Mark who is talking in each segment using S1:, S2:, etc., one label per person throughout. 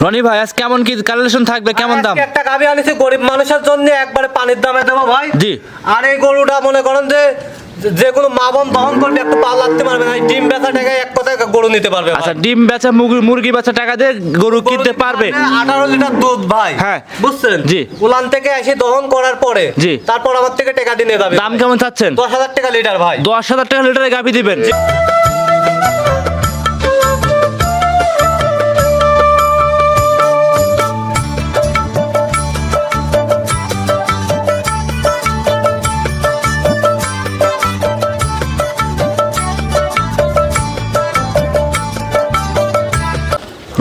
S1: রনি ভাই আজ কেমন কি কালেকশন থাকবে? কেমন দাম?
S2: একটা গাভি আনিছি গরিব মানুষের জন্য একবারে পানির দামে দেবো ভাই।
S1: জি।
S2: আর এই গরুটা মনে করেন যে যে কোনো মা বোন দহন করবে একটু লাগতে পারবে না ডিম বেচা টাকায় এক কথায় গরু নিতে পারবে
S1: আচ্ছা ডিম বেচা মুরগি বেচা টাকা দিয়ে গরু কিনতে পারবে?
S2: আঠারো লিটার দুধ ভাই।
S1: হ্যাঁ।
S2: বুঝছেন?
S1: জি।
S2: উলান থেকে এসে দহন করার পরে
S1: জি।
S2: তারপর আমার থেকে টাকা দিয়ে যাবে
S1: দাম কেমন চাচ্ছেন?
S2: দশ হাজার টাকা লিটার ভাই।
S1: দশ হাজার টাকা লিটারে গাভি দিবেন?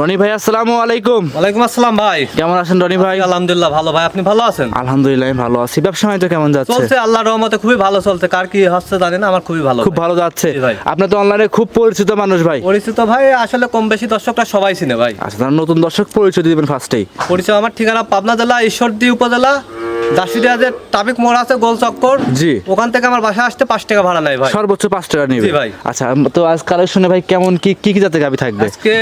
S1: রনি ভাই আসসালামু আলাইকুম।
S2: ওয়ালাইকুম আসসালাম ভাই।
S1: কেমন আছেন রনি ভাই?
S2: আলহামদুলিল্লাহ ভালো ভাই। আপনি ভালো আছেন?
S1: আলহামদুলিল্লাহ আমি ভালো আছি। ব্যবসা কেমন যাচ্ছে?
S2: চলছে আল্লাহর রহমতে খুবই ভালো চলছে। কার কি হচ্ছে জানি না আমার খুবই ভালো
S1: খুব ভালো যাচ্ছে। আপনার তো অনলাইনে খুব পরিচিত মানুষ ভাই।
S2: পরিচিত ভাই আসলে কম বেশি দর্শকরা সবাই চিনে ভাই।
S1: আচ্ছা নতুন দর্শক পরিচয় দিবেন ফার্স্টেই
S2: পরিচয় আমার ঠিকানা পাবনা জেলা ঈশ্বরদী উপজেলা দাসিরিয়া যে ট্রাফিক মোড় আছে গোল চক্কর।
S1: জি।
S2: ওখান থেকে আমার বাসা আসতে পাঁচ টাকা ভাড়া নেয় ভাই।
S1: সর্বোচ্চ পাঁচ টাকা নিবে।
S2: ভাই।
S1: আচ্ছা তো আজ কালেকশনে ভাই কেমন কি কি কি জাতের গাবি থাকবে?
S2: আজকে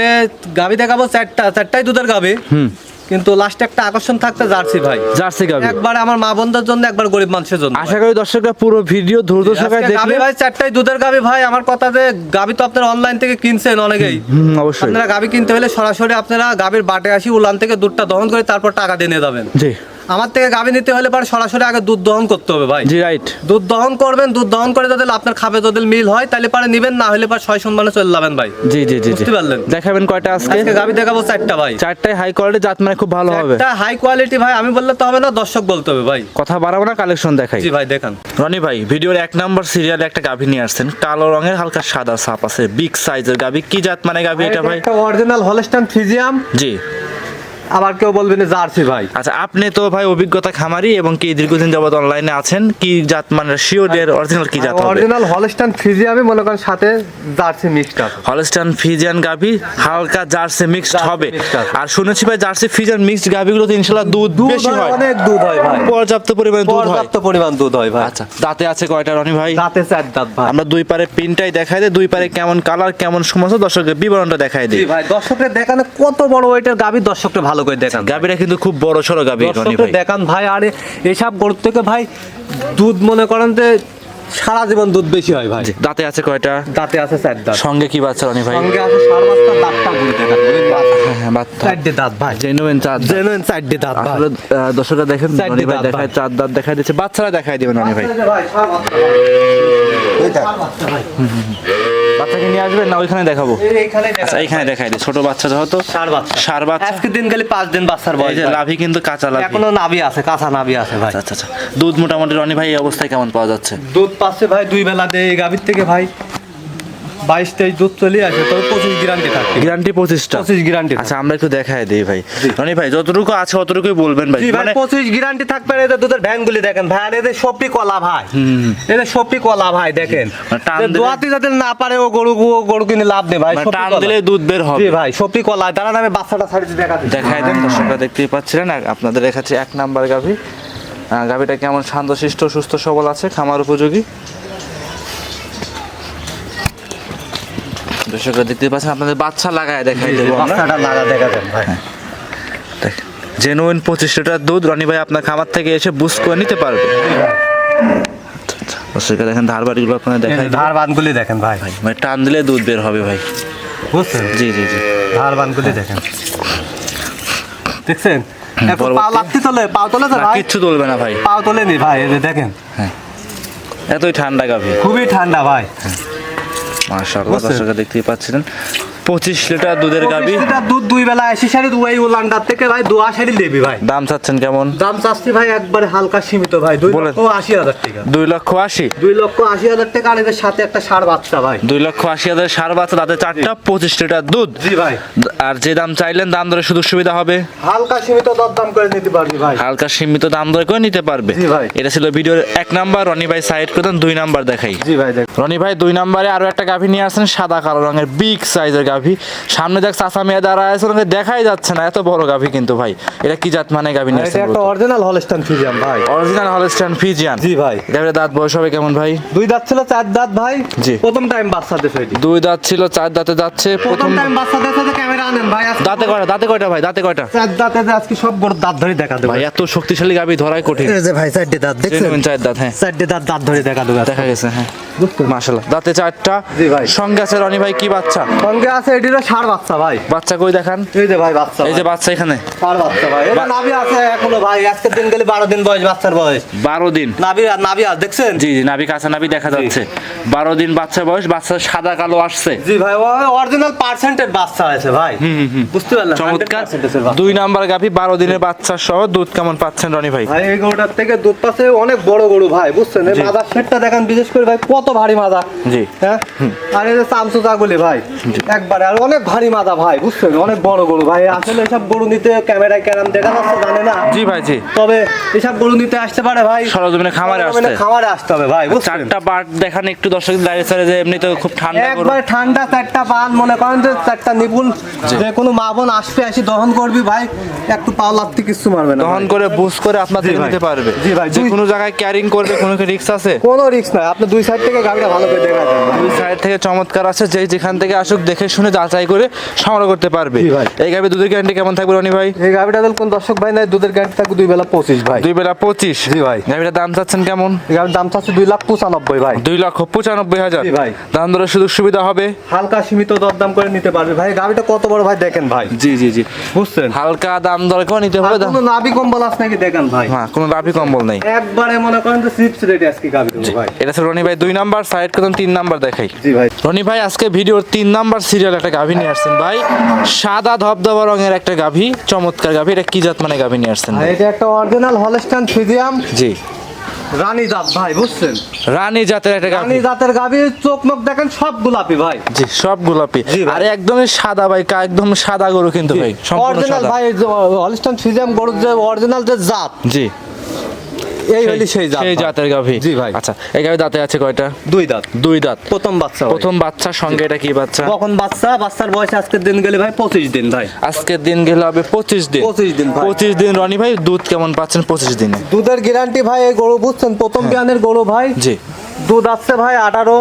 S2: গাবি দেখাবো চারটা চারটাই দুধের গাবে
S1: হুম।
S2: কিন্তু লাস্টে একটা আকর্ষণ থাকতে জার্সি ভাই।
S1: জার্সি গাবি
S2: একবার আমার মা বন্ধুর জন্য একবার গরিব মানুষের জন্য।
S1: আশা করি দর্শকরা পুরো ভিডিও ধৈর্য সহকারে দেখলে
S2: ভাই চারটাই দুধের গাবে ভাই। আমার কথা যে গাবি তো আপনারা অনলাইন থেকে কিনছেন অনেকেই।
S1: হুম অবশ্যই।
S2: আপনারা গাবি কিনতে হলে সরাসরি আপনারা গাবির বাটে আসি উলান থেকে দুধটা দহন করে তারপর টাকা দিয়ে নিয়ে যাবেন।
S1: জি।
S2: আমার থেকে গাভী নিতে হলে পরে সরাসরি আগে দুধ দহন করতে হবে ভাই।
S1: জি রাইট
S2: দুধ দহন করবেন দুধ দহন করে যদি আপনার খাবে যদি মিল হয় তাহলে পরে নিবেন না হলে পরে ছয় সম্মানে চলে যাবেন ভাই।
S1: জি জি জি
S2: বুঝতে পারলেন?
S1: দেখাবেন কয়টা আজকে?
S2: আজকে গাবি দেখাবো চারটা ভাই।
S1: চারটায় হাই কোয়ালিটি জাত মানে খুব ভালো হবে।
S2: একটা হাই কোয়ালিটি ভাই আমি বললে তো হবে না দর্শক বলতে হবে ভাই।
S1: কথা বাড়াবো না কালেকশন দেখাই।
S2: জি ভাই দেখান।
S1: রনি ভাই ভিডিওর এক নাম্বার সিরিয়ালে একটা গাভি নিয়ে আসছেন। কালো রঙের হালকা সাদা সাপ আছে বিগ সাইজের গাভী কি জাত মানে গাভী এটা ভাই?
S2: একটা অরিজিনাল হলস্টাইন ফিজিয়াম
S1: জি।
S2: আবার কেউ বলবেন জার্সি ভাই।
S1: আচ্ছা আপনি তো ভাই অভিজ্ঞতা খামারি এবং কি দীর্ঘদিন যাবত অনলাইনে আছেন কি জাত মানে শিওরের অরিজিনাল কি জাত হবে?
S2: অরিজিনাল হলস্টাইন ফিজিয়ামই মনে করেন সাথে জার্সি মিক্সড আছে।
S1: হলস্টাইন ফিজিয়ান গাভি হালকা জার্সি মিক্সড হবে। আর শুনেছি ভাই জার্সি ফিজিয়ান মিক্সড গাভিগুলোতে ইনশাআল্লাহ দুধ
S2: দুধ
S1: বেশি
S2: হয় অনেক দুধ হয় ভাই।
S1: পর্যাপ্ত পরিমাণ দুধ হয়।
S2: পর্যাপ্ত পরিমাণ দুধ হয় ভাই।
S1: আচ্ছা দাঁতে আছে কয়টা রনি ভাই?
S2: দাঁতে চার দাঁত ভাই।
S1: আমরা দুই পারে পিনটাই দেখাই দেয় দুই পারে কেমন কালার কেমন সমস্ত দর্শকের বিবরণটা দেখাই
S2: জি ভাই দর্শকদের দেখানো কত বড় ওয়েটের গাভী দর্শকদের ভালো করে দেখান
S1: গাভিটা কিন্তু খুব বড় সড়ো ভাই।
S2: দেখান ভাই আরে এসব গরুর থেকে ভাই দুধ মনে করেন যে সারা জীবন দুধ বেশি হয় ভাই।
S1: দাঁতে আছে কয়টা?
S2: দাঁতে আছে চার দাঁত।
S1: সঙ্গে কি বাচ্চা রনি ভাই?
S2: সঙ্গে আছে সার বাচ্চা দাঁতটা ঘুরে দেখান
S1: হ্যাঁ
S2: চারটে দাঁত ভাই।
S1: জেনুইন চার দাঁত।
S2: জেনুইন চারটে দাঁত ভাই।
S1: দর্শকরা দেখেন রনি ভাই দেখায় চার দাঁত দেখাই দিচ্ছে। বাচ্চারা দেখাই দিবেন রনি ভাই।
S2: বাচ্চা সার
S1: বাচ্চাকে নিয়ে আসবেন না ওইখানে দেখাবো। আচ্ছা এইখানে দেখাই দিই ছোট বাচ্চা যেহেতু
S2: সার বাচ্চা।
S1: সার বাচ্চা।
S2: আজকে দিন গেলে পাঁচ দিন বাচ্চার বয়স।
S1: লাভি কিন্তু কাঁচা লাভি
S2: এখনও নাভি আছে কাঁচা নাভি আছে ভাই।
S1: আচ্ছা আচ্ছা দুধ মোটামুটি রনি ভাই এই অবস্থায় কেমন পাওয়া যাচ্ছে?
S2: দুধ পাচ্ছে ভাই দুই বেলা দেয় গাভীর থেকে ভাই। বাইশ তেইশ দুধ চলে আসে তবে পঁচিশ গ্যারান্টি থাকে।
S1: গ্যারান্টি পঁচিশটা?
S2: পঁচিশ গ্যারান্টি
S1: আচ্ছা আমরা একটু দিই ভাই। রনি ভাই যতটুকু আছে অতটুকুই বলবেন ভাই। মানে
S2: পঁচিশ গ্যারান্টি থাকবে এদের দুধের দেখেন ভাই এদের সপটি কলা ভাই। এদের সপটি কলা ভাই দেখেন।
S1: মানে
S2: দোয়াতি যাতে না পারে ও গরু ও গরু কিনে লাভ নেই ভাই
S1: মানে টান দিলে দুধ বের হবে।
S2: ভাই সপটি কলা। দাঁড়ান আমি বাচ্চাটা দেখা।
S1: দেখাই দেন দর্শকরা দেখতেই পাচ্ছিলেন। আপনাদের দেখাচ্ছি এক নাম্বার গাভী। গাভিটা কেমন শান্তশিষ্ট সুস্থ সবল আছে খামার উপযোগী। দর্শকরা দেখতেই পাচ্ছেন আপনাদের বাচ্চা লাগায় দেখাই দেবো
S2: বাচ্চাটা লাগা দেখা ভাই।
S1: দেখেন জেনুইন পঁচিশ লিটার দুধ রনি ভাই আপনার খামার থেকে এসে বুস করে নিতে পারবে। দর্শকরা দেখেন।
S2: ধার বানগুলি দেখেন ভাই।
S1: মানে টান দিলে দুধ বের হবে ভাই।
S2: বুঝছেন?
S1: জি জি জি।
S2: দেখেন। দেখছেন? এখন
S1: পরবর্তী-
S2: পা লাগতে তোলে পা তোলে
S1: না, কিচ্ছু তুলবে না ভাই।
S2: পাও তোলেনি ভাই দেখেন।
S1: এতই ঠান্ডা গাভি।
S2: খুবই ঠান্ডা ভাই।
S1: মাশাআল্লাহ? দর্শকরা দেখতেই পাচ্ছিলেন পঁচিশ লিটার দুধের
S2: লিটার দুধ দুই বেলা আশি শাড়ি ওই উলান্ডার থেকে ভাই দোয়া শাড়ি দেবি ভাই।
S1: দাম চাচ্ছেন কেমন?
S2: দাম চাচ্ছি ভাই একবারে হালকা সীমিত ভাই দুই। লক্ষ আশি হাজার টাকা।
S1: দুই লক্ষ আশি?
S2: দুই লক্ষ আশি হাজার টাকা আর এদের সাথে একটা সার বাচ্চা ভাই।
S1: দুই লক্ষ আশি হাজার সার বাচ্চা তাদের চারটা পঁচিশ লিটার দুধ।
S2: জি ভাই।
S1: আর যে দাম চাইলেন দাম দরে সুযোগ সুবিধা হবে।
S2: হালকা সীমিত দর দাম করে নিতে পারবি ভাই।
S1: হালকা সীমিত দাম দরে করে নিতে পারবে।
S2: জি ভাই।
S1: এটা ছিল ভিডিওর এক নাম্বার। রনি ভাই সাইড করে দুই নাম্বার দেখাই।
S2: জি ভাই দেখ।
S1: রনি ভাই দুই নাম্বারে আরও একটা গাভী নিয়ে আসেন সাদা কালো রঙের বিগ সাইজের গাভী। গাভী। সামনে দেখ চাষা মেয়ে দাঁড়ায় আছে ওনাকে দেখাই যাচ্ছে না। এত বড় গাভী কিন্তু ভাই। এটা কি জাত মানে গাভী নিয়ে
S2: এটা একটা অরিজিনাল হলস্টাইন ফিজিয়াম ভাই।
S1: অরিজিনাল হলস্টাইন ফিজিয়ান
S2: জি ভাই।
S1: গাভীর দাঁত বয়স হবে কেমন ভাই?
S2: দুই দাঁত ছিল চার দাঁত ভাই।
S1: জি।
S2: প্রথম টাইম বাচ্চা এটি।
S1: দুই দাঁত ছিল চার দাঁতে যাচ্ছে
S2: প্রথম টাইম বাচ্চা দিছে তো ক্যামেরা আনেন ভাই
S1: দাঁতে কয়টা দাঁতে কয়টা ভাই দাঁতে কয়টা?
S2: চার দাঁতে আজকে সব বড় দাঁত ধরে দেখা দেবো।
S1: ভাই এত শক্তিশালী গাভী ধরাই কঠিন।
S2: এই যে ভাই চারটে দাঁত দেখছেন?
S1: চার দাঁত হ্যাঁ।
S2: চারটে দাঁত দাঁত ধরে দেখা দেবো
S1: দেখা গেছে হ্যাঁ। মাশাল্লাহ দাঁতে চারটা।
S2: জি ভাই।
S1: সঙ্গে আছে রনি ভাই কি বাচ্চা?
S2: সঙ্গে আছে এটিরও ষাট বাচ্চা ভাই।
S1: বাচ্চা কই দেখান?
S2: এই যে ভাই বাচ্চা
S1: এই যে বাচ্চা এখানে।
S2: ষাট বাচ্চা ভাই। এটা নাভি আছে এখনও ভাই আজকের দিন গেলে বারো দিন বয়স বাচ্চার বয়স।
S1: বারো দিন।
S2: নাভি নাভি আছে দেখছেন?
S1: জি জি নাবি কাঁচা নাবি দেখা যাচ্ছে। বারো দিন বাচ্চা বয়স বাচ্চা সাদা কালো আসছে।
S2: জি ভাই অরিজিনাল পার্সেন্টের বাচ্চা আছে ভাই। বুঝতে পারলেন
S1: চমৎকার।
S2: 100% এর বাচ্চা।
S1: দুই নাম্বার গাভী বারো দিনের বাচ্চা সহ দুধ কেমন পাচ্ছেন রনি ভাই?
S2: ভাই এই গরুটার থেকে দুধ পাচ্ছে অনেক বড় গরু ভাই বুঝছেন? এই মাদার সেটটা দেখেন বিশেষ করে ভাই কত ভারী মাদা।
S1: জি।
S2: হ্যাঁ? আর এই যে চামচু চাগুলি ভাই একবারে আর অনেক ভারী মাদা ভাই বুঝছেন? অনেক বড় গরু ভাই। আসলে এসব গরু নিতে ক্যামেরায় কেরাম দেখা যাচ্ছে জানে না।
S1: জি ভাই জি।
S2: তবে এসব গরু নিতে আসতে পারে ভাই।
S1: সরজমিনে খামারে আসতে।
S2: খামারে আসতে হবে ভাই বুঝছেন?
S1: চারটা বাট দেখান একটু দর্শক দাঁড়িয়ে স্যার যে এমনি তো খুব ঠান্ডা।
S2: একবার ঠান্ডা চারটা পান মনে করেন যে চারটা নিপুণ যে কোনো মা বোন আসবে আসি দহন করবি ভাই একটু পাও লাগতে কিছু মারবে না
S1: দহন করে বুঝ করে আপনার থেকে নিতে পারবে।
S2: জি ভাই,
S1: যে কোনো জায়গায় ক্যারিং করবে কোনো রিক্স আছে?
S2: কোনো রিস্ক নাই। আপনি দুই সাইড থেকে গাড়িটা ভালো করে দেখা যাবে
S1: দুই সাইড থেকে চমৎকার আছে যে যেখান থেকে আসুক দেখে শুনে যাচাই করে সংগ্রহ করতে পারবে।
S2: ভাই।
S1: এই গাভী দুধের গ্যারান্টি কেমন থাকবে রনি ভাই?
S2: এই গাড়িটা দিল কোন দর্শক ভাই নাই দুধের গাড়ি থাকবে দুই বেলা পঁচিশ ভাই।
S1: দুই বেলা পঁচিশ।
S2: জি ভাই।
S1: গাভীটার দাম চাচ্ছেন কেমন?
S2: এই গাড়ির দাম চাচ্ছে দুই লাখ পঁচানব্বই ভাই।
S1: দুই লক্ষ পঁচানব্বই হাজার।
S2: ভাই।
S1: দাম দরের সুযোগ সুবিধা হবে।
S2: হালকা সীমিত দরদাম করে নিতে পারবে। ভাই গাড়িটা কত বড় ভাই দেখেন ভাই।
S1: জি জি জি।
S2: বুঝছেন?
S1: হালকা দাম দর করে নিতে হবে
S2: কোনো নাভি কম্বল আছে নাকি দেখেন ভাই?
S1: হ্যাঁ কোনো কম্বল নেই।
S2: একবারে মনে করেন যে চিপস রেডি আজকে ভাই।
S1: এটা রনি ভাই দুই নাম্বার সাইড করতাম তিন নাম্বার দেখাই।
S2: জি ভাই।
S1: রনি ভাই আজকে ভিডিওর তিন নাম্বার সিরিয়াল একটা গাভী নিয়ে আসছেন ভাই। সাদা ধবধবা রঙের একটা গাভী চমৎকার গাভী। এটা কি জাত মানে গাভী নিয়ে আসছেন?
S2: এটা একটা অরিজিনাল হলস্টাইন ফিজিয়াম
S1: জি।
S2: রানী জাত ভাই বুঝছেন?
S1: রানী জাতের একটা গাভী।
S2: রানী জাতের গাভি চোখ মুখ দেখেন সব গোলাপি ভাই।
S1: জি সব গোলাপি। আর একদমই সাদা ভাই কা- একদম সাদা গরু কিন্তু ভাই সম্পূর্ণ
S2: অরিজিনাল ভাই হলস্টাইন ফ্রিজিয়াম গরুর যে অরিজিনাল যে জাত
S1: জি।
S2: এই হলি সেই জাত
S1: সেই। জাতের গাভী।
S2: জি ভাই।
S1: আচ্ছা এই গাভী দাঁতে আছে কয়টা?
S2: দুই দাঁত।
S1: দুই দাঁত।
S2: প্রথম বাচ্চা
S1: প্রথম বাচ্চার সঙ্গে এটা কি বাচ্চা?
S2: কখন বাচ্চা? বাচ্চার বয়স আজকের দিন গেলে ভাই পঁচিশ দিন ভাই।
S1: আজকের দিন গেলে হবে পঁচিশ দিন।
S2: 25 দিন ভাই।
S1: পঁচিশ দিন রনি ভাই দুধ কেমন পাচ্ছেন পঁচিশ দিনে?
S2: দুধের গ্যারান্টি ভাই এই গরু বুঝছেন? প্রথম বিয়ানের গরু ভাই।
S1: জি।
S2: দুধ আসছে ভাই আঠারো।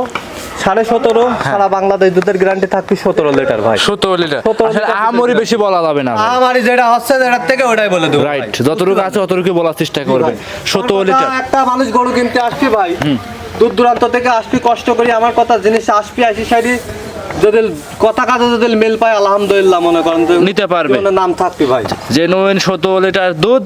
S2: সাড়ে সতেরো? সারা বাংলাদেশ দুধের গ্যারান্টি থাকবে সতেরো লিটার ভাই।
S1: সতেরো লিটার।
S2: 17
S1: আসলে আহামরি বেশি বলা যাবে না।
S2: যেটা হচ্ছে যেটার থেকে ওটাই বলে দেবো
S1: রাইট যতটুকু আছে ততটুকু বলার চেষ্টা করবে সতেরো লিটার।
S2: একটা মানুষ গরু কিনতে আসছি ভাই। দূর দূরান্ত থেকে আসবি কষ্ট করি আমার কথা জিনিস আসবি আসি সাইডি যদি কথা কাজে যদি মিল পায় আলহামদুলিল্লাহ মনে করেন
S1: নিতে পারবে।
S2: নাম থাকবে ভাই।
S1: জেনুইন সত্তর লিটার দুধ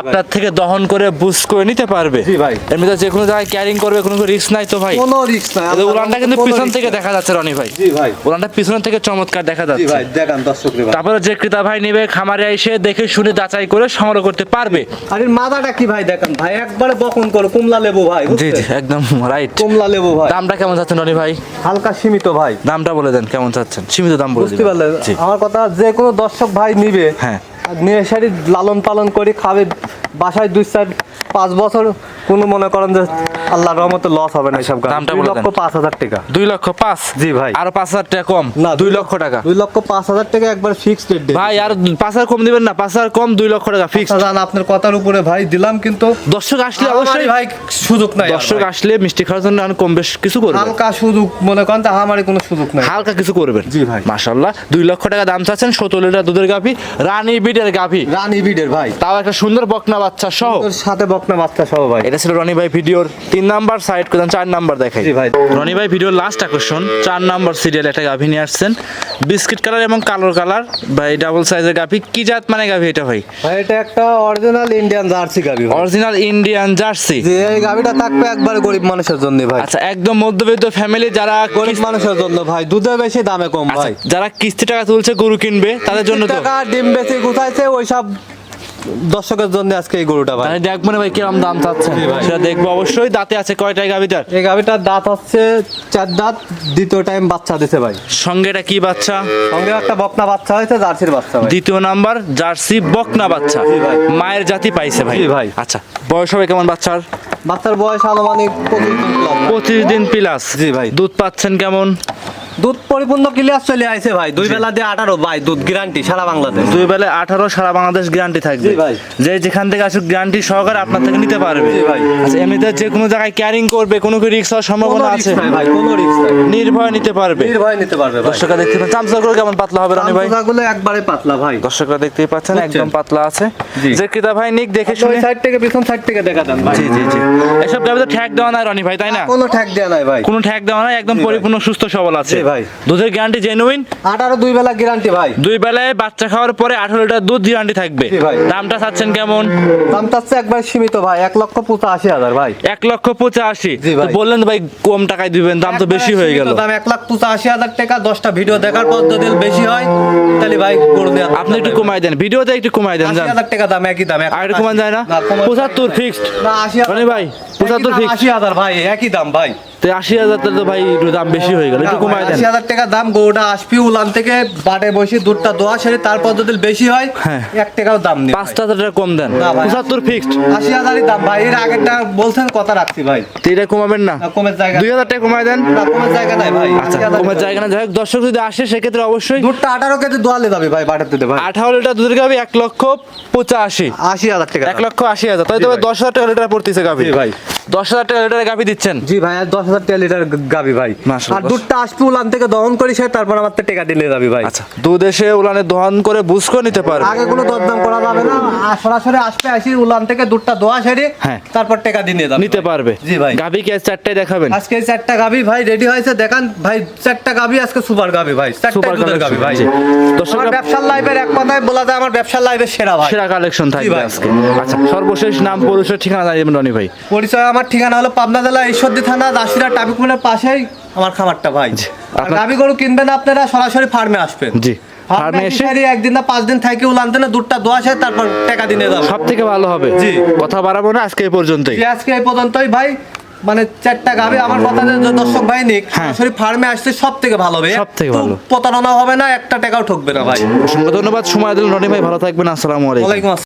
S1: আপনার থেকে দহন করে বুস করে নিতে পারবে।
S2: জি ভাই।
S1: এমনিতে যে কোনো জায়গায় ক্যারিং করবে কোনো রিস্ক নাই তো ভাই।
S2: কোনো রিস্ক নাই।
S1: যে কিন্তু পিছন থেকে দেখা যাচ্ছে রনি ভাই।
S2: জি ভাই।
S1: উড়ানটা পিছন থেকে চমৎকার দেখা
S2: জি ভাই দেখান দর্শক
S1: তারপরে যে ক্রেতা ভাই নেবে খামারে এসে দেখে শুনে যাচাই করে সংগ্রহ করতে পারবে।
S2: আর এর মাথাটা কি ভাই দেখান ভাই? একবারে বকন করো কুমলা লেবু ভাই
S1: জি জি একদম রাইট
S2: কুমলা লেবু ভাই।
S1: দামটা কেমন যাচ্ছে রনি ভাই?
S2: হালকা সীমিত ভাই।
S1: দামটা বলে দেন কেমন চাচ্ছেন? সীমিত দাম বলে
S2: বুঝতে পারলেন। আমার কথা যে কোনো দর্শক ভাই নিবে।
S1: হ্যাঁ।
S2: নিয়ে সারি লালন পালন করে খাবে। বাসায় দুই চার পাঁচ বছর কোনো মনে করেন যে আল্লাহর রহমতে লস হবে না এসব গাছ
S1: দামটা
S2: দুই
S1: বলে
S2: লক্ষ পাঁচ হাজার টাকা।
S1: দুই লক্ষ পাঁচ?
S2: জি ভাই।
S1: আর পাঁচ হাজার টাকা কম?
S2: না
S1: দুই লক্ষ টাকা?
S2: দুই লক্ষ পাঁচ হাজার টাকা একবার ফিক্সড রেট
S1: ভাই আর পাঁচ হাজার কম দিবেন না পাঁচ হাজার কম দুই লক্ষ টাকা ফিক্স
S2: জান আপনার কথার উপরে ভাই দিলাম কিন্তু
S1: দর্শক আসলে
S2: অবশ্যই
S1: অবশ্যই
S2: ভাই সুযোগ নাই আর
S1: দর্শক
S2: ভাই।
S1: আসলে মিষ্টি খাওয়ার জন্য আর কম বেশ কিছু করবে।
S2: হালকা সুযোগ মনে করেন তা আমারই কোনো সুযোগ নাই।
S1: হালকা কিছু করবেন।
S2: জি ভাই।
S1: মাশাল্লাহ দুই লক্ষ টাকা দাম চাচ্ছেন সতেরো লিটার দুধের গাভি রানী বিটের গাভি।
S2: রানী বিডের ভাই।
S1: তাও একটা সুন্দর বকনা বাচ্চা সহ।
S2: তোর সাথে বকনা বাচ্চা সহ ভাই।
S1: এটা ছিল রনি ভাই ভিডিওর তিন নাম্বার সাইড করলাম চার নাম্বার দেখাই
S2: ভাই।
S1: রনি ভাই ভিডিওর লাস্ট আকর্ষণ চার নাম্বার সিরিয়াল একটা গাভি নিয়ে আসছেন। বিস্কিট কালার এবং কালোর কালার ভাই ডাবল সাইজের গাভি। কি জাত মানে গাভি এটা ভাই?
S2: ভাই এটা একটা অরিজিনাল ইন্ডিয়ান জার্সি গাবি ভাই।
S1: অরিজিনাল ইন্ডিয়ান জার্সি
S2: যে এই গাবিটা থাকবে একবার গরিব মানুষের জন্য ভাই।
S1: আচ্ছা একদম মধ্যবিত্ত ফ্যামিলি যারা
S2: গরিব মানুষের জন্য ভাই দুধে বেশি দামে কম
S1: আচ্ছা,
S2: ভাই।
S1: যারা কিস্তি টাকা তুলছে গরু কিনবে তাদের জন্য তো।
S2: টাকা ডিম বেশি গুছাইছে ওই সব দর্শকের জন্য আজকে এই গরুটা ভাই।
S1: দেখব না ভাই কিরম দাম চাচ্ছেন।
S2: ভাই।
S1: সেটা দেখব। অবশ্যই দাঁতে আছে কয়টাই গাভিটার?
S2: এই গাবিটার দাঁত হচ্ছে চার দাঁত দ্বিতীয় টাইম বাচ্চা দিছে ভাই।
S1: সঙ্গে এটা কি বাচ্চা?
S2: সঙ্গে একটা বকনা বাচ্চা হয়েছে জার্সির বাচ্চা ভাই।
S1: দ্বিতীয় নাম্বার জার্সি বকনা বাচ্চা। মায়ের জাতি পাইছে ভাই।
S2: ভাই।
S1: আচ্ছা বয়স হবে কেমন বাচ্চার?
S2: বাচ্চার বয়স আনুমানিক। পঁচিশ দিন
S1: প্লাস
S2: জি ভাই।
S1: দুধ পাচ্ছেন কেমন?
S2: দুধ পরিপূর্ণ ক্লিয়ার চলে আইছে ভাই। দুই বেলা দিয়ে আঠারো ভাই দুধ গ্যারান্টি সারা বাংলাদেশ।
S1: দুই বেলায় আঠারো সারা বাংলাদেশ গ্যারান্টি থাকবে।
S2: ভাই।
S1: যে যেখান থেকে আসুক গ্যারান্টি সহকারে আপনার থেকে নিতে পারবে।
S2: ভাই।
S1: আচ্ছা এমনিতে যে কোনো জায়গায় ক্যারিং করবে কোনো কি রিক্স হওয়ার সম্ভাবনা আছে?
S2: ভাই কোনো
S1: নির্ভয় নিতে পারবে।
S2: নির্ভয় নিতে পারবে
S1: দর্শকরা দেখতে পাচ্ছেন চামচাগুলো কেমন পাতলা হবে রনি ভাই?
S2: গুলো একবারে পাতলা ভাই।
S1: দর্শকরা দেখতেই পাচ্ছেন একদম পাতলা আছে। যে ক্রেতা ভাই নিক দেখে শুনে।
S2: সাইড থেকে পিছন সাইড থেকে দেখা দেন ভাই।
S1: জি জি জি। এসব গাবিতে ঠ্যাক দেওয়া নাই রনি ভাই তাই না?
S2: কোনো ঠ্যাক দেয়া নাই ভাই।
S1: কোনো ঠ্যাক দেওয়া নাই একদম পরিপূর্ণ সুস্থ সবল আছে।
S2: ভাই।
S1: দুধের গ্যারান্টি জেনুইন
S2: আঠারো দুই বেলা গ্যারান্টি ভাই।
S1: দুই বেলায় বাচ্চা খাওয়ার পরে আঠারো লিটার দুধ গ্যারান্টি থাকবে।
S2: ভাই।
S1: দামটা চাচ্ছেন কেমন?
S2: দাম চাচ্ছে একবার সীমিত ভাই এক লক্ষ পঁচাশি হাজার ভাই।
S1: এক লক্ষ পঁচাশি। তো। বললেন ভাই কম টাকায় দিবেন দাম তো বেশি হয়ে গেল।
S2: দাম এক লাখ পঁচাশি হাজার টাকা দশটা ভিডিও দেখার পর যদি বেশি হয়। তাহলে ভাই গরু দেওয়া
S1: আপনি একটু কমাই দেন ভিডিওতে একটু কমাই দেন
S2: আশি
S1: যান
S2: হাজার টাকা দাম একই দাম
S1: আর কমান যায় না?
S2: কমান-
S1: পঁচাত্তর ফিক্সড
S2: না। আশি হাজার
S1: রনি ভাই পঁচাত্তর
S2: একই দাম,
S1: ফিক্সড
S2: আশি হাজার ভাই একই দাম ভাই।
S1: তো আশি হাজার তো ভাই একটু দাম বেশি হয়ে গেল একটু কমাই দেন।
S2: আশি হাজার টাকা দাম গরুটা আসবি উলান থেকে বাটে বসে দুধটা দোয়া সেরে তারপর যদি বেশি হয়
S1: হ্যাঁ।
S2: এক টাকাও দাম নেই
S1: পাঁচটা হাজার টাকা কম দেন পঁচাত্তর ফিক্সড
S2: আশি হাজারই দাম ভাই এর আগেরটা বলছেন কথা রাখছি ভাই।
S1: তো এটা কমাবেন না?
S2: কমের জায়গা
S1: দুই হাজার টাকা কমাই দেন।
S2: না কমের জায়গা নাই ভাই।
S1: আচ্ছা
S2: 80,000
S1: জায়গা না যাই দর্শক যদি আসে সেক্ষেত্রে অবশ্যই
S2: দুধটা আঠারো কেজি দোয়ালে যাবে ভাই বাটাতে দে ভাই।
S1: আঠারো লিটার দুধের গাবি এক লক্ষ পঁচাশি।
S2: আশি হাজার টাকা।
S1: এক লক্ষ আশি হাজার। তাই তো দশ হাজার টাকা লিটার পড়তেছে
S2: জি ভাই।
S1: দশ হাজার টাকা লিটার গাভি দিচ্ছেন?
S2: জি ভাই আর দশ হাজার টাকা লিটার গাবি ভাই। আর দুধটা আসবি উলান থেকে দহন করি সে তারপর আমার টাকা দিলে যাবি ভাই।
S1: আচ্ছা দুধ এসে উলানে দহন করে বুঝ করে নিতে পারবে।
S2: আগে কোনো দরদাম করা যাবে না সরাসরি আসবে আসি উলান থেকে দুধটা দোয়া সেরে
S1: হ্যাঁ।
S2: তারপর টাকা দিয়ে যাবে
S1: নিতে পারবে।
S2: জি ভাই।
S1: গাভি কে চারটায় দেখাবেন?
S2: আজকে চারটা গাবি ভাই রেডি হয়েছে দেখান ভাই চারটা গাবি আজকে সুপার গাবি ভাই চারটা
S1: সুপার
S2: দুধের গাবি ভাই।
S1: দর্শকরা
S2: ব্যবসার লাইফের এক কথায় বলা যায় আমার ব্যবসার লাইফের সেরা ভাই।
S1: সেরা কালেকশন থাকবে। আজকে। আচ্ছা সর্বশেষ নাম পরিচয় ঠিকানা জানিয়ে দেবেন রনি ভাই।
S2: পরিচয় আমার ঠিকানা হলো পাবনা জেলা ঈশ্বরদী থানা দাসিরা টাবিকুলের পাশেই আমার খামারটা ভাই। গাবি গরু কিনবেন আপনারা সরাসরি ফার্মে আসবেন।
S1: জি ফার্মে এসে
S2: একদিন না পাঁচ দিন থাকি উলানতে না দুধটা দোয়া আছে তারপর টাকা দিনে যাব।
S1: সব থেকে ভালো হবে।
S2: জি।
S1: কথা বাড়াবো না আজকে এই পর্যন্তই।
S2: আজকে এই পর্যন্তই ভাই। মানে চারটা গাবে আমার কথা দর্শক ভাই নিক
S1: হ্যাঁ।
S2: সরাসরি ফার্মে আসতে সব থেকে ভালো হবে।
S1: সবথেকে
S2: একটু
S1: ভালো।
S2: প্রতারণা হবে না একটা টাকাও ঠকবে না ভাই।
S1: অসংখ্য ধন্যবাদ সময় দিলেন রনি ভাই ভালো থাকবেন আসসালামু আলাইকুম।
S2: আসসালাম।